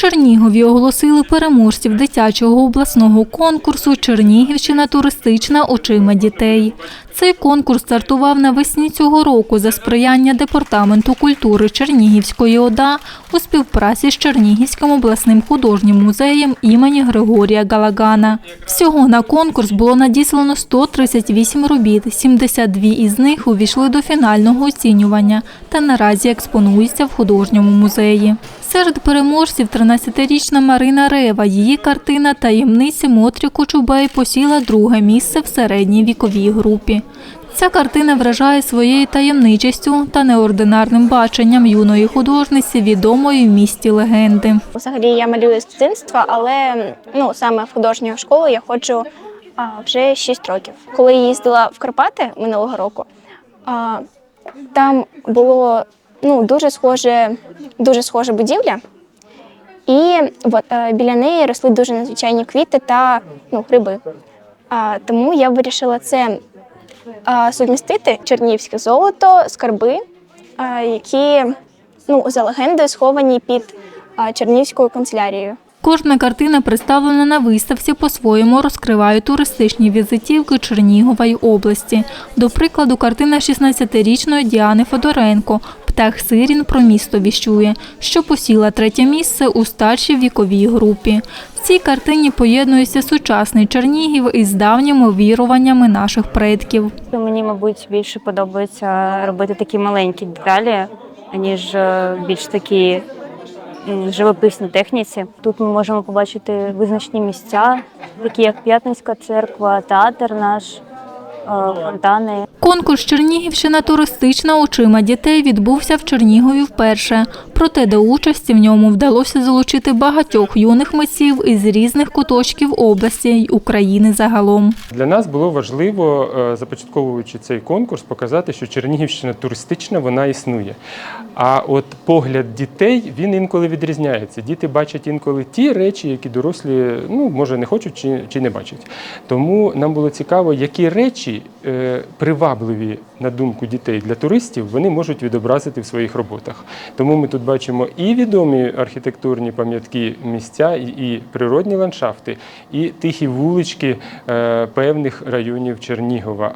Чернігові оголосили переможців дитячого обласного конкурсу Чернігівщина туристична очима дітей. Цей конкурс стартував навесні цього року за сприяння Департаменту культури Чернігівської ОДА у співпраці з Чернігівським обласним художнім музеєм імені Григорія Галагана. Всього на конкурс було надіслано 138 робіт, 72 із них увійшли до фінального оцінювання та наразі експонуються в художньому музеї. Серед переможців 13-річна Марина Рева. Її картина Таємниці Мотрі Кочубей посіла друге місце в середній віковій групі. Ця картина вражає своєю таємничістю та неординарним баченням юної художниці, відомої в місті легенди. Взагалі я малюю з дитинства, але ну саме в художню школу я ходжу а, вже 6 років. Коли я їздила в Карпати минулого року, а, там було ну дуже схоже, дуже схожа будівля, і е, біля неї росли дуже надзвичайні квіти та ну, гриби. А, тому я вирішила це а, сумістити чернігівське золото, скарби, а, які ну, за легендою сховані під а, Чернігівською канцелярією. Кожна картина представлена на виставці по-своєму розкриває туристичні візитівки Чернігової області. До прикладу, картина 16-річної Діани Федоренко Птах Сирін про місто віщує, що посіла третє місце у старшій віковій групі. В цій картині поєднується сучасний Чернігів із давніми віруваннями наших предків. Мені, мабуть, більше подобається робити такі маленькі деталі, ніж е, більш такі живописні техніці. Тут ми можемо побачити визначні місця, такі як П'ятницька церква, театр наш, фонтани. Конкурс Чернігівщина туристична очима дітей відбувся в Чернігові вперше. Проте до участі в ньому вдалося залучити багатьох юних митців із різних куточків області й України загалом. Для нас було важливо, е, започатковуючи цей конкурс, показати, що Чернігівщина туристична, вона існує. А от погляд дітей він інколи відрізняється. Діти бачать інколи ті речі, які дорослі ну може не хочуть чи, чи не бачать. Тому нам було цікаво, які речі е, привабливі на думку дітей для туристів, вони можуть відобразити в своїх роботах. Тому ми тут бачимо і відомі архітектурні пам'ятки місця, і, і природні ландшафти, і тихі вулички е, певних районів Чернігова.